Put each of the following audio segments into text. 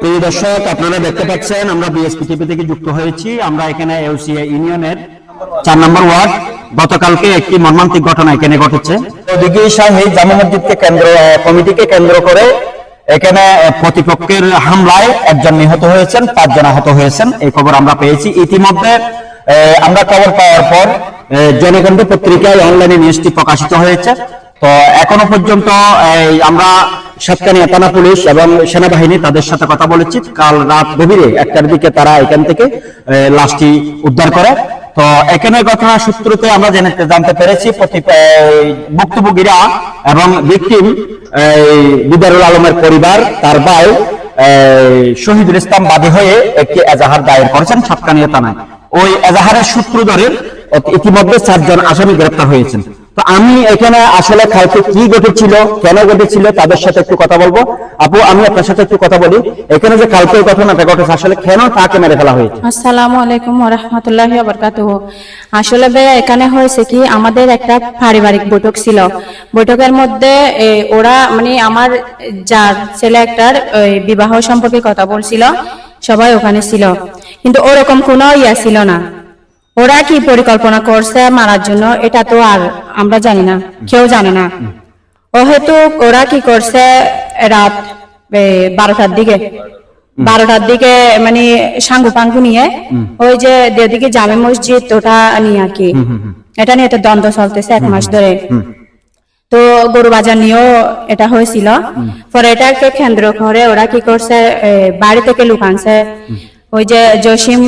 প্রিয় দর্শক, আপনারা দেখতে পাচ্ছেন, আমরা বিএসপি টিভি থেকে যুক্ত হয়েছি। আমরা এখানে এউসিএ ইউনিয়নের চার নম্বর ওয়ার্ড। গতকালকে একটি মর্মান্তিক ঘটনা এখানে ঘটেছে। দিঘি শাহী জামা মসজিদকে কেন্দ্র কমিটিকে কেন্দ্র করে এখানে প্রতিপক্ষের হামলায় একজন নিহত হয়েছেন, পাঁচজন আহত হয়েছেন, এই খবর আমরা পেয়েছি। ইতিমধ্যে আমরা খবর পাওয়ার পর জনগণ পত্রিকায় অনলাইনে নিউজটি প্রকাশিত হয়েছে। তো এখনও পর্যন্ত আমরা সাতকানিয়া থানা পুলিশ এবং সেনাবাহিনী তাদের সাথে কথা বলেছি। কাল রাত গভীরে একটার দিকে তারা এখান থেকে লাশটি উদ্ধার করে। তো এখানে ঘটনা সূত্রতে আমরা জেনে- জানতে পেরেছি ভুক্তভোগীরা এবং ভিকটিম বিদারুল আলমের পরিবার, তার ভাই শহীদুল ইসলাম বাদী হয়ে একটি এজাহার দায়ের করেছেন সাতকানিয়া থানায়। ওই এজাহারের সূত্র ধরে ইতিমধ্যে চারজন আসামি গ্রেপ্তার হয়েছেন। তো আমি এখানে আসলে কালকে কি ঘটেছিল, কেন ঘটেছিল, তাদের সাথে একটু কথা বলব। আপু, আমি আপনার সাথে একটু কথা বলি। এখানে যে কালকে ঘটনাটা ঘটেছে, আসলে কেন তাকে মেরে ফেলা হয়েছে? আসসালামু আলাইকুম রহমতুল্লাহ বরকাতুহ আসলে ভাইয়া, এখানে হয়েছে কি, আমাদের একটা পারিবারিক বৈঠক ছিল। বৈঠকের মধ্যে ওরা মানে আমার যার ছেলে একটার বিবাহ সম্পর্কে কথা বলছিল, সবাই ওখানে ছিল। কিন্তু ওরকম কোনো ইয়া ছিল না। ওরা কি পরিকল্পনা করছে মারার জন্য এটা তো আর আমরা জানি না কেউ জানে না। হেতু ওরা কি করছে রাত বারোটার দিকে বারোটার দিকে মানে সাঙ্গু পাঙ্গু নিয়ে ওই যে দিকে জামে মসজিদ ওটা নিয়ে আর কি। এটা নিয়ে একটা দ্বন্দ্ব চলতেছে এক মাস ধরে। তো গরু বাজার নিয়েও এটা হয়েছিল। পরে এটাকে কেন্দ্র করে ওরা কি করছে বাড়ি থেকে লুকানছে। ওই যে জসিম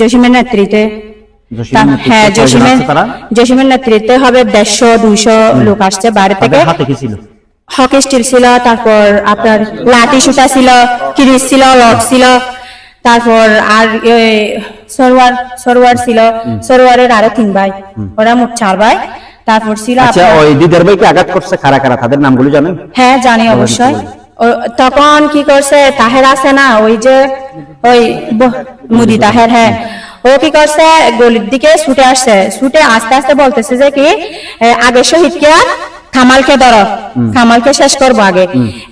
জসিমের নেতৃত্বে। হ্যাঁ নেতৃত্বে জসিমের জসিমের নেতৃত্বে হবে দেড়শো দুইশো লোক আসছে বাড়ি থেকে। হাতে কি ছিল? হকি স্টিল ছিল তারপর আপনার লাঠি সুতা ছিল ছিল লক ছিল তারপর আর সরোয়ার সরোয়ার ছিল। সরোয়ারের আরও তিন ভাই ওরা মোট চার ভাই। তারপর ছিল আচ্ছা ওই দিদার ভাইকে আঘাত করছে? কারা কারা? তাদের নামগুলো জানেন? হ্যাঁ জানি অবশ্যই। তখন কি করছে? তাহের আছে না ওই যে ওই মুদি তাহের হ্যাঁ। ও কি করছে? গলির দিকে ছুটে আসছে। ছুটে আস্তে আস্তে বলতেছে যে কি আগে শহীদকে আর কামালকে ধরো কামালকে শেষ করব আগে।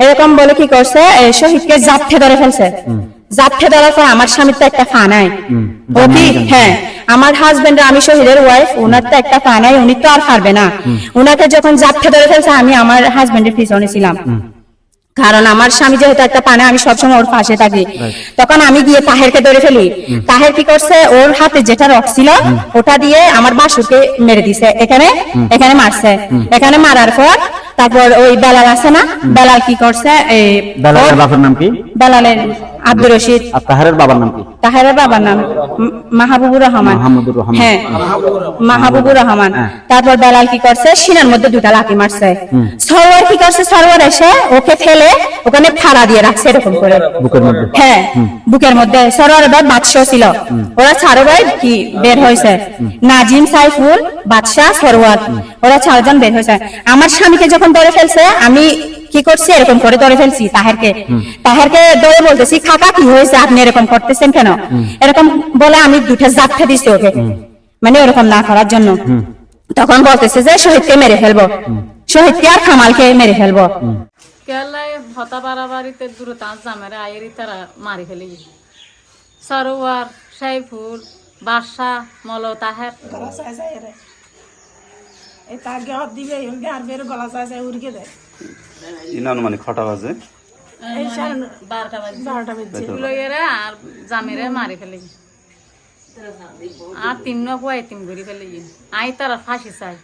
এরকম বলে কি করছে? শহীদকে জাপঠে ধরে ফেলছে। জাপঠে ধরার পর আমার স্বামীর তো একটা ফা নাই। ও কি? হ্যাঁ। আমার হাজবেন্ড আমি শহীদের ওয়াইফ ওনার তো একটা ফা নাই উনি তো আর পারবে না। উনাকে যখন জাপঠে ধরে ফেলছে আমি আমার হাজবেন্ডের পিছনে ছিলাম। কারণ আমার স্বামী যেহেতু একটা পানে আমি সবসময় ওর পাশে থাকি। তখন আমি গিয়ে তাহেরকে ধরে ফেলি। তাহের কি করছে? ওর হাতে যেটা রক ছিল ওটা দিয়ে আমার বাসুকে মেরে দিছে। এখানে এখানে মারছে। এখানে মারার পর তারপর ওই বেলাল আছে না? বেলাল কি করছে? এই বেলালের বাপের নাম কি? বেলালের আব্দুর রশিদ। তাহারের বাবার নাম কি? তাহেরের বাবার নাম মাহবুবুর রহমান। মাহমুদুর রহমান। হ্যাঁ মাহবুবুর রহমান। হ্যাঁ। তারপর বেলাল কি করছে? সিনার মধ্যে দুটা লাঠি মারছে। সরোয়ার কি করছে? সরোয়ার এসে ওকে ফেলে ওখানে ফাড়া দিয়ে রাখছে এরকম করে। বুকের মধ্যে। হ্যাঁ বুকের মধ্যে। সরোয়ার ভাই বাদশাহ ছিল। ওরা চারো ভাই কি বের হয়েছে? নাজিম সাইফুল বাদশাহ সরোয়ার। ওরা চারজন বের হয়েছে। আমার স্বামীকে যখন ধরে ফেলছে আমি কি করছি? এরকম করে ধরে ফেলছি তাহেরকে। তাহেরকে ধরে বলতেছি কাকা কি হয়েছে? আপনি এরকম করতেছেন কেন? এরকম বলে আমি দুটো জাপটা দিছি ওকে। মানে ওরকম না করার জন্য। তখন বলতেছে যে শহীদকে মেরে ফেলব। শহীদকে আর কামালকে মেরে ফেলব। কেলাই ভতা বাড়াবাড়িতে দূরতা জামের আয়েরই তারা মারি ফেলি। সরোয়ার সাইফুল বাদশা মল তাহের। গলা চাই চাই রে। এই তার গে দিবে আর বের গলা চাই চাই উড়কে দেয়। ইন আনুমানিক ছটা বাজে। আর জামেরে মারি ফেলি আর তিন নয় তিন ঘুরি ফেলি আই তারা ফাঁসি চাই